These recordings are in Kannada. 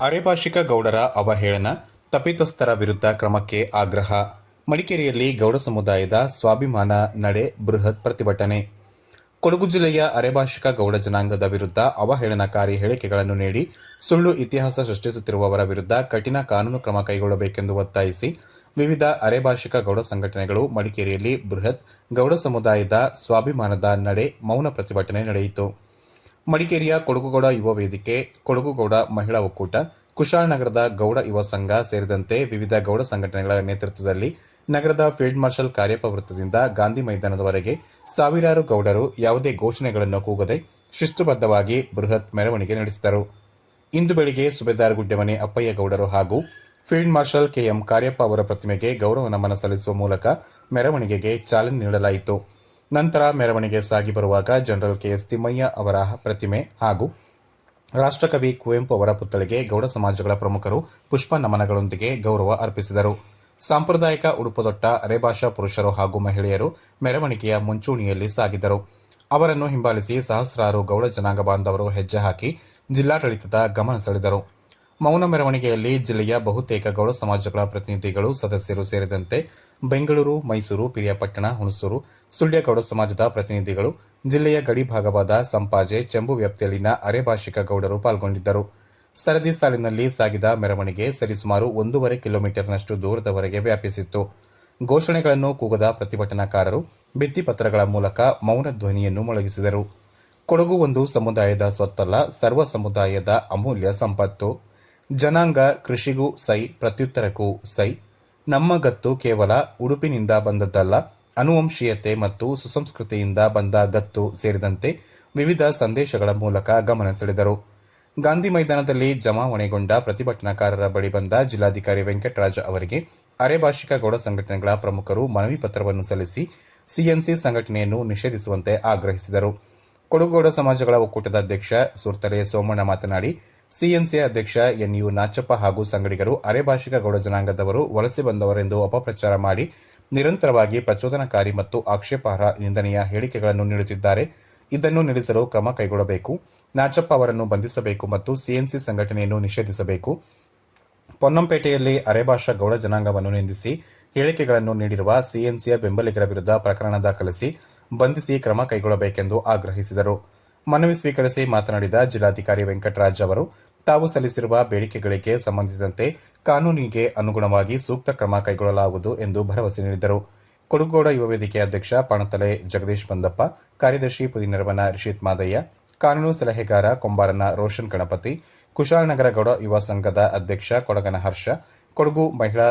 ಅರೆಭಾಷಿಕ ಗೌಡರ ಅವಹೇಳನ, ತಪ್ಪಿತಸ್ಥರ ವಿರುದ್ಧ ಕ್ರಮಕ್ಕೆ ಆಗ್ರಹ, ಮಡಿಕೇರಿಯಲ್ಲಿ ಗೌಡ ಸಮುದಾಯದ ಸ್ವಾಭಿಮಾನ ನಡೆ ಬೃಹತ್ ಪ್ರತಿಭಟನೆ. ಕೊಡಗು ಜಿಲ್ಲೆಯ ಅರೆಭಾಷಿಕ ಗೌಡ ಜನಾಂಗದ ವಿರುದ್ಧ ಅವಹೇಳನಕಾರಿ ಹೇಳಿಕೆಗಳನ್ನು ನೀಡಿ, ಸುಳ್ಳು ಇತಿಹಾಸ ಸೃಷ್ಟಿಸುತ್ತಿರುವವರ ವಿರುದ್ಧ ಕಠಿಣ ಕಾನೂನು ಕ್ರಮ ಕೈಗೊಳ್ಳಬೇಕೆಂದು ಒತ್ತಾಯಿಸಿ, ವಿವಿಧ ಅರೆಭಾಷಿಕ ಗೌಡ ಸಂಘಟನೆಗಳು ಮಡಿಕೇರಿಯಲ್ಲಿ ಬೃಹತ್ ಗೌಡ ಸಮುದಾಯದ ಸ್ವಾಭಿಮಾನದ ನಡೆ ಮೌನ ಪ್ರತಿಭಟನೆ ನಡೆಯಿತು. ಮಡಿಕೇರಿಯ ಕೊಡಗುಗೌಡ ಯುವ ವೇದಿಕೆ, ಕೊಡಗುಗೌಡ ಮಹಿಳಾ ಒಕ್ಕೂಟ ಕುಶಾಲನಗರದ ಗೌಡ ಯುವ ಸಂಘ ಸೇರಿದಂತೆ ವಿವಿಧ ಗೌಡ ಸಂಘಟನೆಗಳ ನೇತೃತ್ವದಲ್ಲಿ ನಗರದ ಫೀಲ್ಡ್ ಮಾರ್ಷಲ್ ಕಾರ್ಯಪ್ಪ ವೃತ್ತದಿಂದ ಗಾಂಧಿ ಮೈದಾನದವರೆಗೆ ಸಾವಿರಾರು ಗೌಡರು ಯಾವುದೇ ಘೋಷಣೆಗಳನ್ನು ಕೂಗದೆ ಶಿಸ್ತುಬದ್ಧವಾಗಿ ಬೃಹತ್ ಮೆರವಣಿಗೆ ನಡೆಸಿದರು. ಇಂದು ಬೆಳಿಗ್ಗೆ ಸುಬೇದಾರ್ ಗುಡ್ಡೆಮನೆ ಅಪ್ಪಯ್ಯ ಗೌಡರು ಹಾಗೂ ಫೀಲ್ಡ್ ಮಾರ್ಷಲ್ ಕೆಎಂ ಕಾರ್ಯಪ್ಪ ಅವರ ಪ್ರತಿಮೆಗೆ ಗೌರವ ನಮನ ಸಲ್ಲಿಸುವ ಮೂಲಕ ಮೆರವಣಿಗೆಗೆ ಚಾಲನೆ ನೀಡಲಾಯಿತು. ನಂತರ ಮೆರವಣಿಗೆ ಸಾಗಿ ಬರುವಾಗ ಜನರಲ್ ಕೆ ಎಸ್ ತಿಮ್ಮಯ್ಯ ಅವರ ಪ್ರತಿಮೆ ಹಾಗೂ ರಾಷ್ಟ್ರಕವಿ ಕುವೆಂಪು ಅವರ ಪುತ್ಥಳಿಗೆ ಗೌಡ ಸಮಾಜಗಳ ಪ್ರಮುಖರು ಪುಷ್ಪ ನಮನಗಳೊಂದಿಗೆ ಗೌರವ ಅರ್ಪಿಸಿದರು. ಸಾಂಪ್ರದಾಯಿಕ ಉಡುಪುದೊಟ್ಟ ಅರೆಭಾಷಾ ಪುರುಷರು ಹಾಗೂ ಮಹಿಳೆಯರು ಮೆರವಣಿಗೆಯ ಮುಂಚೂಣಿಯಲ್ಲಿ ಸಾಗಿದರು. ಅವರನ್ನು ಹಿಂಬಾಲಿಸಿ ಸಹಸ್ರಾರು ಗೌಡ ಜನಾಂಗ ಬಾಂಧವರು ಹೆಜ್ಜೆ ಹಾಕಿ ಜಿಲ್ಲಾಡಳಿತದ ಗಮನ ಸೆಳೆದರು. ಮೌನ ಮೆರವಣಿಗೆಯಲ್ಲಿ ಜಿಲ್ಲೆಯ ಬಹುತೇಕ ಗೌಡ ಸಮಾಜಗಳ ಪ್ರತಿನಿಧಿಗಳು ಸದಸ್ಯರು ಸೇರಿದಂತೆ ಬೆಂಗಳೂರು, ಮೈಸೂರು, ಪಿರಿಯಾಪಟ್ಟಣ, ಹುಣಸೂರು ಸುಳ್ಯ ಗೌಡ ಸಮಾಜದ ಪ್ರತಿನಿಧಿಗಳು ಜಿಲ್ಲೆಯ ಗಡಿ ಭಾಗವಾದ ಸಂಪಾಜೆ ಚೆಂಬು ವ್ಯಾಪ್ತಿಯಲ್ಲಿನ ಅರೆಭಾಷಿಕ ಗೌಡರು ಪಾಲ್ಗೊಂಡಿದ್ದರು. ಸರದಿ ಸಾಲಿನಲ್ಲಿ ಸಾಗಿದ ಮೆರವಣಿಗೆ ಸರಿಸುಮಾರು ಒಂದೂವರೆ ಕಿಲೋಮೀಟರ್ನಷ್ಟು ದೂರದವರೆಗೆ ವ್ಯಾಪಿಸಿತ್ತು. ಘೋಷಣೆಗಳನ್ನು ಕೂಗದ ಪ್ರತಿಭಟನಾಕಾರರು ಭಿತ್ತಿಪತ್ರಗಳ ಮೂಲಕ ಮೌನ ಧ್ವನಿಯನ್ನು ಮೊಳಗಿಸಿದರು. ಕೊಡಗು ಒಂದು ಸಮುದಾಯದ ಸ್ವತ್ತಲ್ಲ, ಸರ್ವ ಸಮುದಾಯದ ಅಮೂಲ್ಯ ಸಂಪತ್ತು. ಜನಾಂಗ ಕೃಷಿಗೂ ಸೈ, ಪ್ರತ್ಯುತ್ತರಕ್ಕೂ ಸೈ. ನಮ್ಮ ಗತ್ತು ಕೇವಲ ಉಡುಪಿನಿಂದ ಬಂದದ್ದಲ್ಲ, ಅನುವಂಶೀಯತೆ ಮತ್ತು ಸುಸಂಸ್ಕೃತಿಯಿಂದ ಬಂದ ಗತ್ತು ಸೇರಿದಂತೆ ವಿವಿಧ ಸಂದೇಶಗಳ ಮೂಲಕ ಗಮನ ಸೆಳೆದರು. ಗಾಂಧಿ ಮೈದಾನದಲ್ಲಿ ಜಮಾವಣೆಗೊಂಡ ಪ್ರತಿಭಟನಾಕಾರರ ಬಳಿ ಬಂದ ಜಿಲ್ಲಾಧಿಕಾರಿ ವೆಂಕಟರಾಜ ಅವರಿಗೆ ಅರೆಭಾಷಿಕ ಗೌಡ ಸಂಘಟನೆಗಳ ಪ್ರಮುಖರು ಮನವಿ ಪತ್ರವನ್ನು ಸಲ್ಲಿಸಿ ಸಿಎನ್ಸಿ ಸಂಘಟನೆಯನ್ನು ನಿಷೇಧಿಸುವಂತೆ ಆಗ್ರಹಿಸಿದರು. ಕೊಡಗುಗೌಡ ಸಮಾಜಗಳ ಒಕ್ಕೂಟದ ಅಧ್ಯಕ್ಷ ಸುರ್ತಲೆ ಸೋಮಣ್ಣ ಮಾತನಾಡಿ ಸಿಎನ್ಸಿ ಅಧ್ಯಕ್ಷ ಎನ್ ಯು ನಾಚಪ್ಪ ಹಾಗೂ ಸಂಗಡಿಗರು ಅರೆಭಾಷಿಕ ಗೌಡ ಜನಾಂಗದವರು ವಲಸೆ ಬಂದವರೆಂದು ಅಪಪ್ರಚಾರ ಮಾಡಿ ನಿರಂತರವಾಗಿ ಪ್ರಚೋದನಕಾರಿ ಮತ್ತು ಆಕ್ಷೇಪಾರ್ಹ ನಿಂದನೆಯ ಹೇಳಿಕೆಗಳನ್ನು ನೀಡುತ್ತಿದ್ದಾರೆ. ಇದನ್ನು ನಿಲ್ಲಿಸಲು ಕ್ರಮ ಕೈಗೊಳ್ಳಬೇಕು. ನಾಚಪ್ಪ ಅವರನ್ನು ಬಂಧಿಸಬೇಕು ಮತ್ತು ಸಿಎನ್ಸಿ ಸಂಘಟನೆಯನ್ನು ನಿಷೇಧಿಸಬೇಕು. ಪೊನ್ನಂಪೇಟೆಯಲ್ಲಿ ಅರೆಭಾಷಾ ಗೌಡ ಜನಾಂಗವನ್ನು ನಿಂದಿಸಿ ಹೇಳಿಕೆಗಳನ್ನು ನೀಡಿರುವ ಸಿಎನ್ಸಿಯ ಬೆಂಬಲಿಗರ ವಿರುದ್ಧ ಪ್ರಕರಣ ದಾಖಲಿಸಿ ಬಂಧಿಸಿ ಕ್ರಮ ಕೈಗೊಳ್ಳಬೇಕೆಂದು ಆಗ್ರಹಿಸಿದರು. ಮನವಿ ಸ್ವೀಕರಿಸಿ ಮಾತನಾಡಿದ ಜಿಲ್ಲಾಧಿಕಾರಿ ವೆಂಕಟರಾಜ್ ಅವರು, ತಾವು ಸಲ್ಲಿಸಿರುವ ಬೇಡಿಕೆಗಳಿಗೆ ಸಂಬಂಧಿಸಿದಂತೆ ಕಾನೂನಿಗೆ ಅನುಗುಣವಾಗಿ ಸೂಕ್ತ ಕ್ರಮ ಕೈಗೊಳ್ಳಲಾಗುವುದು ಎಂದು ಭರವಸೆ ನೀಡಿದರು. ಕೊಡಗೋಡ ಯುವ ವೇದಿಕೆ ಅಧ್ಯಕ್ಷ ಪಾಣತಲೆ ಜಗದೀಶ್ ಬಂದಪ್ಪ, ಕಾರ್ಯದರ್ಶಿ ಪುದಿನರವನ ರಿಷಿತ್ ಮಾದಯ್ಯ, ಕಾನೂನು ಸಲಹೆಗಾರ ಕೊಂಬಾರನ ರೋಷನ್ ಗಣಪತಿ ಕುಶಾಲನಗರ ಗೌಡ ಯುವ ಸಂಘದ ಅಧ್ಯಕ್ಷ ಕೊಡಗನ ಹರ್ಷ ಕೊಡಗು ಮಹಿಳಾ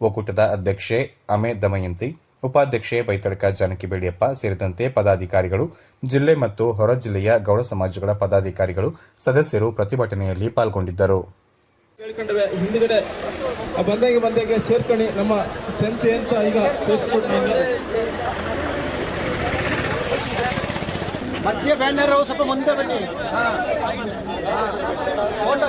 ಒಕ್ಕೂಟದ ಅಧ್ಯಕ್ಷೆ ಅಮೆ ದಮಯಂತಿ ಉಪಾಧ್ಯಕ್ಷೆ ಬೈತಡ್ಕ ಜಾನಕಿ ಬೇಡಿಯಪ್ಪ ಸೇರಿದಂತೆ ಪದಾಧಿಕಾರಿಗಳು ಜಿಲ್ಲೆ ಮತ್ತು ಹೊರ ಜಿಲ್ಲೆಯ ಗೌಡ ಸಮಾಜಗಳ ಪದಾಧಿಕಾರಿಗಳು ಸದಸ್ಯರು ಪ್ರತಿಭಟನೆಯಲ್ಲಿ ಪಾಲ್ಗೊಂಡಿದ್ದರು. ಹಿಂದುಗಡೆ ಹಿಂದ್ಗಡೆ ಆ ಬಂದಂಗೆ ಬಂದಂಗೆ ಸೇರ್ಕೊಂಡು ನಮ್ಮ ಸ್ಟ್ರೆಂತ್ ಅಂತ ಈಗ ಮಧ್ಯ ಬ್ಯಾನರ್ ಸ್ವಲ್ಪ ಮುಂದೆ ಬನ್ನಿ. ಫೋಟೋ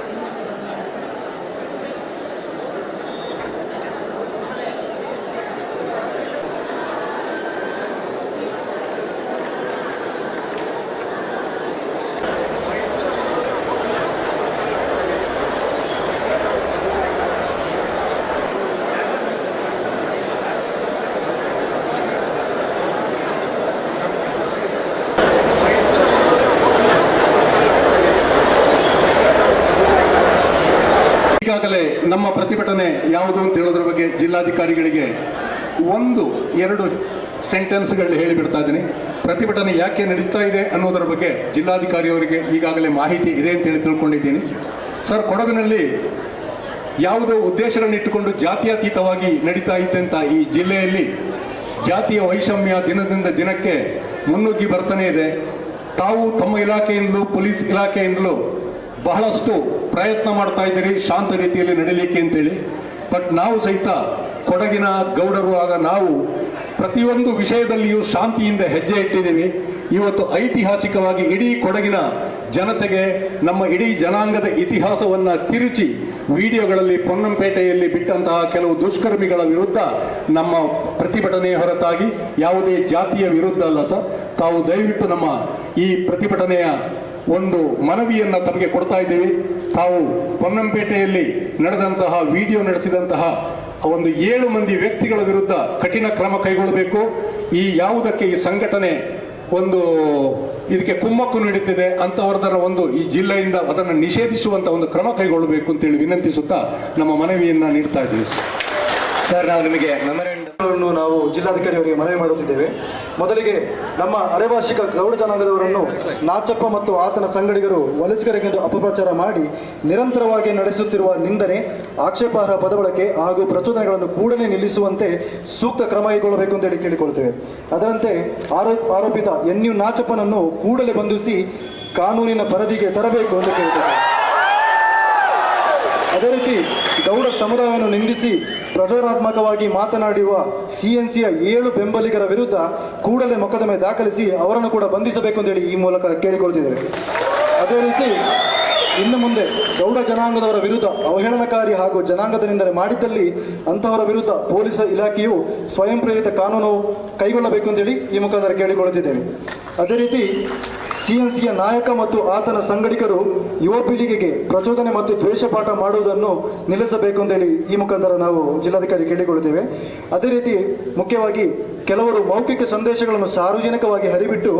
ಈಗಾಗಲೇ ನಮ್ಮ ಪ್ರತಿಭಟನೆ ಯಾವುದು ಅಂತ ಹೇಳೋದ್ರ ಬಗ್ಗೆ ಜಿಲ್ಲಾಧಿಕಾರಿಗಳಿಗೆ ಒಂದು, ಎರಡು ಸೆಂಟೆನ್ಸ್ಗಳಲ್ಲಿ ಹೇಳಿಬಿಡ್ತಾ ಇದ್ದೀನಿ. ಪ್ರತಿಭಟನೆ ಯಾಕೆ ನಡೀತಾ ಇದೆ ಅನ್ನೋದರ ಬಗ್ಗೆ ಜಿಲ್ಲಾಧಿಕಾರಿಯವರಿಗೆ ಈಗಾಗಲೇ ಮಾಹಿತಿ ಇದೆ ಅಂತ ಹೇಳಿ ತಿಳ್ಕೊಂಡಿದ್ದೀನಿ. ಸರ್, ಕೊಡಗಿನಲ್ಲಿ ಯಾವುದೋ ಉದ್ದೇಶಗಳನ್ನ ಇಟ್ಟುಕೊಂಡು ಜಾತ್ಯತೀತವಾಗಿ ನಡೀತಾ ಇದ್ದಂಥ ಈ ಜಿಲ್ಲೆಯಲ್ಲಿ ಜಾತಿಯ ವೈಷಮ್ಯ ದಿನದಿಂದ ದಿನಕ್ಕೆ ಮುನ್ನುಗ್ಗಿ ಬರ್ತಾನೆ ಇದೆ. ತಾವು ತಮ್ಮ ಇಲಾಖೆಯಿಂದಲೂ, ಪೊಲೀಸ್ ಇಲಾಖೆಯಿಂದಲೂ ಬಹಳಷ್ಟು ಪ್ರಯತ್ನ ಮಾಡ್ತಾ ಇದ್ದೀರಿ, ಶಾಂತ ರೀತಿಯಲ್ಲಿ ನಡೀಲಿಕ್ಕೆ ಅಂತೇಳಿ. ಬಟ್ ನಾವು ಸಹಿತ ಕೊಡಗಿನ ಗೌಡರು ಆಗ ನಾವು ಪ್ರತಿಯೊಂದು ವಿಷಯದಲ್ಲಿಯೂ ಶಾಂತಿಯಿಂದ ಹೆಜ್ಜೆ ಇಟ್ಟಿದ್ದೀವಿ. ಇವತ್ತು ಐತಿಹಾಸಿಕವಾಗಿ ಇಡೀ ಕೊಡಗಿನ ಜನತೆಗೆ ನಮ್ಮ ಇಡೀ ಜನಾಂಗದ ಇತಿಹಾಸವನ್ನ ತಿರುಚಿ ವಿಡಿಯೋಗಳಲ್ಲಿ ಪೊನ್ನಂಪೇಟೆಯಲ್ಲಿ ಬಿಟ್ಟಂತಹ ಕೆಲವು ದುಷ್ಕರ್ಮಿಗಳ ವಿರುದ್ಧ ನಮ್ಮ ಪ್ರತಿಭಟನೆ ಹೊರತಾಗಿ ಯಾವುದೇ ಜಾತಿಯ ವಿರುದ್ಧ ಅಲ್ಲ ಸರ್. ತಾವು ದಯವಿಟ್ಟು ನಮ್ಮ ಈ ಪ್ರತಿಭಟನೆಯ ಒಂದು ಮನವಿಯನ್ನು ತಮಗೆ ಕೊಡ್ತಾ ಇದ್ದೀವಿ. ತಾವು ಪೊನ್ನಂಪೇಟೆಯಲ್ಲಿ ನಡೆದಂತಹ ವಿಡಿಯೋ ನಡೆಸಿದಂತಹ ಒಂದು ಏಳು ಮಂದಿ ವ್ಯಕ್ತಿಗಳ ವಿರುದ್ಧ ಕಠಿಣ ಕ್ರಮ ಕೈಗೊಳ್ಳಬೇಕು. ಈ ಯಾವುದಕ್ಕೆ ಈ ಸಂಘಟನೆ ಒಂದು ಇದಕ್ಕೆ ಕುಮ್ಮಕ್ಕು ನೀಡುತ್ತಿದೆ ಅಂತವರದರ ಒಂದು ಈ ಜಿಲ್ಲೆಯಿಂದ ಅದನ್ನು ನಿಷೇಧಿಸುವಂತ ಒಂದು ಕ್ರಮ ಕೈಗೊಳ್ಳಬೇಕು ಅಂತೇಳಿ ವಿನಂತಿಸುತ್ತಾ ನಮ್ಮ ಮನವಿಯನ್ನು ನೀಡ್ತಾ ಇದ್ದೀವಿ. ಸರ್. ನಾವು ನಿಮಗೆ ಮೆಮೊರೆಂಡಮ್ ನಾವು ಜಿಲ್ಲಾಧಿಕಾರಿಯವರಿಗೆ ಮನವಿ ಮಾಡುತ್ತಿದ್ದೇವೆ ಮೊದಲಿಗೆ ನಮ್ಮ ಅರೆಭಾಷಿಕ ಗೌಡ ಜನಾಂಗದವರನ್ನು ನಾಚಪ್ಪ ಮತ್ತು ಆತನ ಸಂಗಡಿಗರು ವಲಸಿಗರಿಗೆಂದು ಅಪಪ್ರಚಾರ ಮಾಡಿ ನಿರಂತರವಾಗಿ ನಡೆಸುತ್ತಿರುವ ನಿಂದನೆ, ಆಕ್ಷೇಪಾರ್ಹ ಪದಬಳಕೆ ಹಾಗೂ ಪ್ರಚೋದನೆಗಳನ್ನು ಕೂಡಲೇ ನಿಲ್ಲಿಸುವಂತೆ ಸೂಕ್ತ ಕ್ರಮ ಕೈಗೊಳ್ಳಬೇಕು ಅಂತೇಳಿ ಕೇಳಿಕೊಳ್ತೇವೆ ಅದರಂತೆ ಆರೋಪ ಆರೋಪಿತ ಎನ್ ಯು ನಾಚಪ್ಪನನ್ನು ಕೂಡಲೇ ಬಂಧಿಸಿ ಕಾನೂನಿನ ಪರಿಧಿಗೆ ತರಬೇಕು ಎಂದು ಕೇಳಿದ್ದಾರೆ ಅದೇ ರೀತಿ ಗೌಡ ಸಮುದಾಯವನ್ನು ನಿಂದಿಸಿ ಪ್ರಚೋರಾತ್ಮಕವಾಗಿ ಮಾತನಾಡಿರುವ ಸಿಎನ್ಸಿಯ ಏಳು ಬೆಂಬಲಿಗರ ವಿರುದ್ಧ ಕೂಡಲೇ ಮೊಕದ್ದಮೆ ದಾಖಲಿಸಿ ಅವರನ್ನು ಕೂಡ ಬಂಧಿಸಬೇಕು ಅಂತೇಳಿ ಈ ಮೂಲಕ ಕೇಳಿಕೊಳ್ತಿದ್ದೇವೆ ಅದೇ ರೀತಿ ಇನ್ನು ಮುಂದೆ ಗೌಡ ಜನಾಂಗದವರ ವಿರುದ್ಧ ಅವಹೇಳನಕಾರಿ ಹಾಗೂ ಜನಾಂಗದ ನಿಂದನೆ ಮಾಡಿದ್ದಲ್ಲಿ ಅಂತಹವರ ವಿರುದ್ಧ ಪೊಲೀಸ್ ಇಲಾಖೆಯು ಸ್ವಯಂ ಪ್ರೇರಿತ ಕಾನೂನು ಕೈಗೊಳ್ಳಬೇಕು ಅಂತೇಳಿ ಈ ಮುಖಾಂತರ ಕೇಳಿಕೊಳ್ಳುತ್ತಿದ್ದೇವೆ. ಅದೇ ರೀತಿ ಸಿಎನ್ಸಿಯ ನಾಯಕ ಮತ್ತು ಆತನ ಸಂಘಟಕರು ಯುವ ಪೀಳಿಗೆಗೆ ಪ್ರಚೋದನೆ ಮತ್ತು ದ್ವೇಷ ಪಾಠ ಮಾಡುವುದನ್ನು ನಿಲ್ಲಿಸಬೇಕು ಅಂತೇಳಿ ಈ ಮುಖಾಂತರ ನಾವು ಜಿಲ್ಲಾಧಿಕಾರಿ ಕೇಳಿಕೊಳ್ಳುತ್ತೇವೆ. ಅದೇ ರೀತಿ ಮುಖ್ಯವಾಗಿ ಕೆಲವರು ಮೌಖಿಕ ಸಂದೇಶಗಳನ್ನು ಸಾರ್ವಜನಿಕವಾಗಿ ಹರಿಬಿಟ್ಟು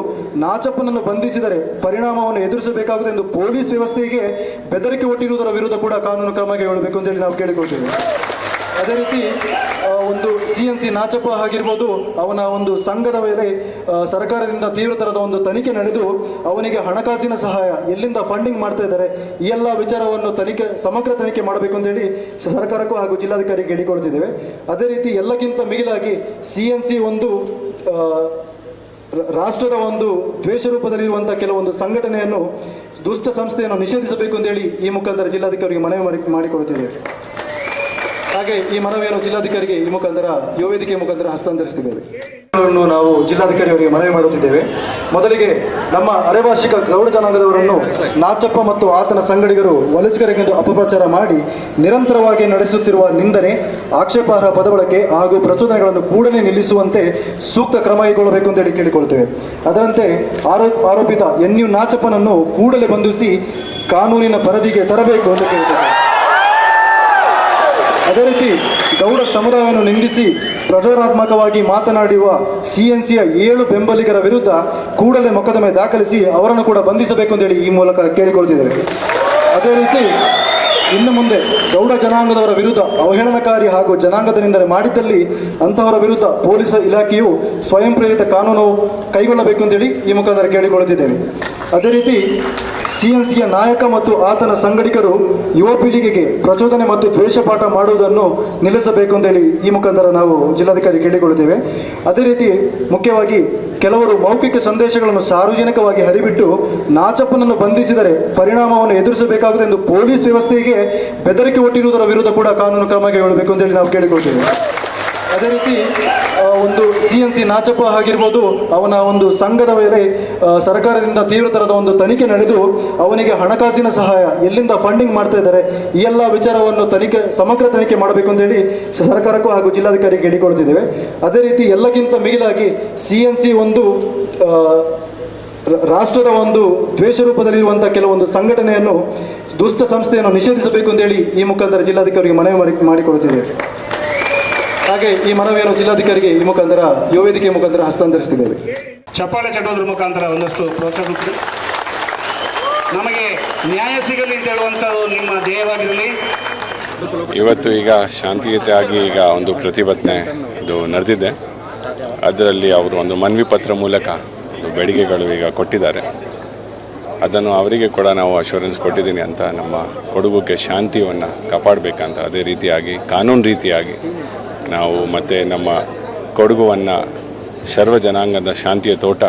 ನಾಚಪ್ಪನನ್ನು ಬಂಧಿಸಿದರೆ ಪರಿಣಾಮವನ್ನು ಎದುರಿಸಬೇಕಾಗುತ್ತದೆ ಎಂದು ಪೊಲೀಸ್ ವ್ಯವಸ್ಥೆಗೆ ಬೆದರಿಕೆ ಒಟ್ಟಿರುವುದರ ವಿರುದ್ಧ ಕೂಡ ಕಾನೂನು ಕ್ರಮ ಕೈಗೊಳ್ಳಬೇಕು ಅಂತೇಳಿ ನಾವು ಕೇಳಿಕೊಳ್ತೇವೆ ಅದೇ ರೀತಿ ಒಂದು ಸಿ ಎನ್ ಸಿ ನಾಚಪ್ಪ ಆಗಿರ್ಬೋದು, ಅವನ ಒಂದು ಸಂಘದ ಮೇಲೆ ಸರ್ಕಾರದಿಂದ ತೀವ್ರ ತರದ ಒಂದು ತನಿಖೆ ನಡೆದು ಅವನಿಗೆ ಹಣಕಾಸಿನ ಸಹಾಯ, ಎಲ್ಲಿಂದ ಫಂಡಿಂಗ್ ಮಾಡ್ತಾ ಇದ್ದಾರೆ, ಈ ಎಲ್ಲ ವಿಚಾರವನ್ನು ತನಿಖೆ, ಸಮಗ್ರ ತನಿಖೆ ಮಾಡಬೇಕು ಅಂತ ಹೇಳಿ ಸರ್ಕಾರಕ್ಕೂ ಹಾಗೂ ಜಿಲ್ಲಾಧಿಕಾರಿಗೆ ಹೇಳಿಕೊಳ್ತಿದ್ದೇವೆ. ಅದೇ ರೀತಿ ಎಲ್ಲಕ್ಕಿಂತ ಮಿಗಿಲಾಗಿ ಸಿ ಎನ್ ಸಿ ಒಂದು ರಾಷ್ಟ್ರದ ಒಂದು ದ್ವೇಷ ರೂಪದಲ್ಲಿರುವಂತಹ ಕೆಲವೊಂದು ಸಂಘಟನೆಯನ್ನು ದುಷ್ಟ ಸಂಸ್ಥೆಯನ್ನು ನಿಷೇಧಿಸಬೇಕು ಅಂತೇಳಿ ಈ ಮುಖಾಂತರ ಜಿಲ್ಲಾಧಿಕಾರಿಗೆ ಮನವಿ ಮಾಡಿ, ಮಾಡಿಕೊಳ್ತಿದ್ದೇವೆ. ಹಾಗೆ ಈ ಮನವಿಯನ್ನು ಜಿಲ್ಲಾಧಿಕಾರಿಗೆ ಈ ಮುಖಾಂತರ ಯುವ ವೇದಿಕೆ ಮುಖಾಂತರ ಹಸ್ತಾಂತರಿಸುತ್ತಿದ್ದೇವೆ. ನಾವು ಜಿಲ್ಲಾಧಿಕಾರಿಯವರಿಗೆ ಮನವಿ ಮಾಡುತ್ತಿದ್ದೇವೆ. ಮೊದಲಿಗೆ ನಮ್ಮ ಅರೆಭಾಷಿಕ ಗೌಡ ಜನಾಂಗದವರನ್ನು ನಾಚಪ್ಪ ಮತ್ತು ಆತನ ಸಂಗಡಿಗರು ವಲಸಿಗರಿಗೆಂದು ಅಪಪ್ರಚಾರ ಮಾಡಿ ನಿರಂತರವಾಗಿ ನಡೆಸುತ್ತಿರುವ ನಿಂದನೆ, ಆಕ್ಷೇಪಾರ್ಹ ಪದಬಳಕೆ ಹಾಗೂ ಪ್ರಚೋದನೆಗಳನ್ನು ಕೂಡಲೇ ನಿಲ್ಲಿಸುವಂತೆ ಸೂಕ್ತ ಕ್ರಮ ಕೈಗೊಳ್ಳಬೇಕು ಅಂತೇಳಿ ಕೇಳಿಕೊಳ್ತೇವೆ. ಅದರಂತೆ ಆರೋಪ ಆರೋಪಿತ ಎನ್ ಯು ನಾಚಪ್ಪನನ್ನು ಕೂಡಲೇ ಬಂಧಿಸಿ ಕಾನೂನಿನ ಪರಿಧಿಗೆ ತರಬೇಕು ಅಂತ ಕೇಳುತ್ತೇವೆ ಅದೇ ರೀತಿ ಗೌಡ ಸಮುದಾಯವನ್ನು ನಿಂದಿಸಿ ಪ್ರಜಾರಾತ್ಮಕವಾಗಿ ಮಾತನಾಡಿರುವ ಸಿಎನ್ಸಿಯ ಏಳು ಬೆಂಬಲಿಗರ ವಿರುದ್ಧ ಕೂಡಲೇ ಮೊಕದ್ದಮೆ ದಾಖಲಿಸಿ ಅವರನ್ನು ಕೂಡ ಬಂಧಿಸಬೇಕು ಅಂತೇಳಿ ಈ ಮೂಲಕ ಕೇಳಿಕೊಳ್ತಿದ್ದಾರೆ ಅದೇ ರೀತಿ ಇನ್ನು ಮುಂದೆ ಗೌಡ ಜನಾಂಗದವರ ವಿರುದ್ಧ ಅವಹೇಳನಕಾರಿ ಹಾಗೂ ಜನಾಂಗದ ನಿಂದನೆ ಮಾಡಿದ್ದಲ್ಲಿ ಅಂತಹವರ ವಿರುದ್ಧ ಪೊಲೀಸ್ ಇಲಾಖೆಯು ಸ್ವಯಂ ಪ್ರೇರಿತ ಕಾನೂನು ಕೈಗೊಳ್ಳಬೇಕು ಅಂತೇಳಿ ಈ ಮುಖಾಂತರ ಕೇಳಿಕೊಳ್ಳುತ್ತಿದ್ದೇವೆ ಅದೇ ರೀತಿ ಸಿಎನ್ಸಿಯ ನಾಯಕ ಮತ್ತು ಆತನ ಸಂಘಟಕರು ಯುವ ಪೀಳಿಗೆಗೆ ಪ್ರಚೋದನೆ ಮತ್ತು ದ್ವೇಷ ಪಾಠ ಮಾಡುವುದನ್ನು ನಿಲ್ಲಿಸಬೇಕು ಅಂತೇಳಿ ಈ ಮುಖಾಂತರ ನಾವು ಜಿಲ್ಲಾಧಿಕಾರಿ ಕೇಳಿಕೊಳ್ಳುತ್ತೇವೆ. ಅದೇ ರೀತಿ ಮುಖ್ಯವಾಗಿ ಕೆಲವರು ಮೌಖಿಕ ಸಂದೇಶಗಳನ್ನು ಸಾರ್ವಜನಿಕವಾಗಿ ಹರಿಬಿಟ್ಟು ನಾಚಪ್ಪನನ್ನು ಬಂಧಿಸಿದರೆ ಪರಿಣಾಮವನ್ನು ಎದುರಿಸಬೇಕಾಗುತ್ತದೆ ಎಂದು ಪೊಲೀಸ್ ವ್ಯವಸ್ಥೆಗೆ ಬೆದರಿಕೆ ಒಟ್ಟಿರುವುದರ ವಿರುದ್ಧ ಕೂಡ ಕಾನೂನು ಕ್ರಮ ಕೈಗೊಳ್ಳಬೇಕು ಅಂತೇಳಿ ನಾವು ಕೇಳಿಕೊಳ್ತೇವೆ. ಅದೇ ರೀತಿ ಒಂದು ಸಿ ಎನ್ ಸಿ ನಾಚಪ್ಪ ಆಗಿರ್ಬೋದು, ಅವನ ಒಂದು ಸಂಘದ ಮೇಲೆ ಸರ್ಕಾರದಿಂದ ತೀವ್ರತರದ ಒಂದು ತನಿಖೆ ನಡೆದು ಅವನಿಗೆ ಹಣಕಾಸಿನ ಸಹಾಯ, ಎಲ್ಲಿಂದ ಫಂಡಿಂಗ್ ಮಾಡ್ತಾ ಇದ್ದಾರೆ, ಈ ಎಲ್ಲ ವಿಚಾರವನ್ನು ತನಿಖೆ, ಸಮಗ್ರ ತನಿಖೆ ಮಾಡಬೇಕು ಅಂತೇಳಿ ಸರ್ಕಾರಕ್ಕೂ ಹಾಗೂ ಜಿಲ್ಲಾಧಿಕಾರಿಗೆ ಕೇಳಿಕೊಳ್ತಿದ್ದೇವೆ. ಅದೇ ರೀತಿ ಎಲ್ಲಕ್ಕಿಂತ ಮಿಗಿಲಾಗಿ ಸಿ ಎನ್ ಸಿ ಒಂದು ರಾಷ್ಟ್ರದ ಒಂದು ದ್ವೇಷ ರೂಪದಲ್ಲಿರುವಂತಹ ಕೆಲವೊಂದು ಸಂಘಟನೆಯನ್ನು ದುಷ್ಟ ಸಂಸ್ಥೆಯನ್ನು ನಿಷೇಧಿಸಬೇಕು ಅಂತೇಳಿ ಈ ಮುಖಾಂತರ ಜಿಲ್ಲಾಧಿಕಾರಿಗೆ ಮನವಿ ಮಾಡಿಕೊಳ್ಳುತ್ತಿದ್ದೇವೆ ಮಾಡಿಕೊಡುತ್ತಿದ್ದೇವೆ. ಹಾಗೆ ಈ ಮನವಿಯನ್ನು ಜಿಲ್ಲಾಧಿಕಾರಿಗೆ ಈ ಮುಖಾಂತರ ಯುವ ವೇದಿಕೆ ಮುಖಾಂತರ ಹಸ್ತಾಂತರಿಸುತ್ತಿದ್ದೇವೆ. ಚಪ್ಪಾಳೆ ಚಟೋದ್ರ ಮುಖಾಂತರ ಒಂದಷ್ಟು ಪ್ರೋತ್ಸಾಹ ನಮಗೆ ನ್ಯಾಯ ಸಿಗಲಿ ಅಂತ ಹೇಳುವಂಥದ್ದು ನಿಮ್ಮ ಧ್ಯೇಯವಾಗಿರಲಿ. ಇವತ್ತು ಈಗ ಶಾಂತಿಯುತವಾಗಿ ಈಗ ಒಂದು ಪ್ರತಿಭಟನೆ ಇದು ನಡೆದಿದೆ. ಅದರಲ್ಲಿ ಅವರು ಒಂದು ಮನವಿ ಪತ್ರ ಮೂಲಕ ಬೇಡಿಕೆಗಳು ಈಗ ಕೊಟ್ಟಿದ್ದಾರೆ. ಅದನ್ನು ಅವರಿಗೆ ಕೂಡ ನಾವು ಅಶ್ಯೂರೆನ್ಸ್ ಕೊಟ್ಟಿದ್ದೀನಿ ಅಂತ ನಮ್ಮ ಕೊಡಗುಗೆ ಶಾಂತಿಯನ್ನು ಕಾಪಾಡಬೇಕಂತ ಅದೇ ರೀತಿಯಾಗಿ, ಕಾನೂನು ರೀತಿಯಾಗಿ ನಾವು ಮತ್ತು ನಮ್ಮ ಕೊಡಗುವನ್ನು ಸರ್ವ ಜನಾಂಗದ ಶಾಂತಿಯ ತೋಟ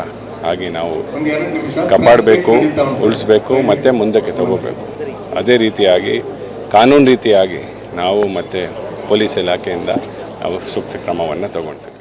ಆಗಿ ನಾವು ಕಾಪಾಡಬೇಕು, ಉಳಿಸ್ಬೇಕು, ಮತ್ತು ಮುಂದಕ್ಕೆ ತಗೋಬೇಕು. ಅದೇ ರೀತಿಯಾಗಿ, ಕಾನೂನು ರೀತಿಯಾಗಿ ನಾವು ಮತ್ತು ಪೊಲೀಸ್ ಇಲಾಖೆಯಿಂದ ನಾವು ಸೂಕ್ತ ಕ್ರಮವನ್ನು ತಗೊಳ್ತೀವಿ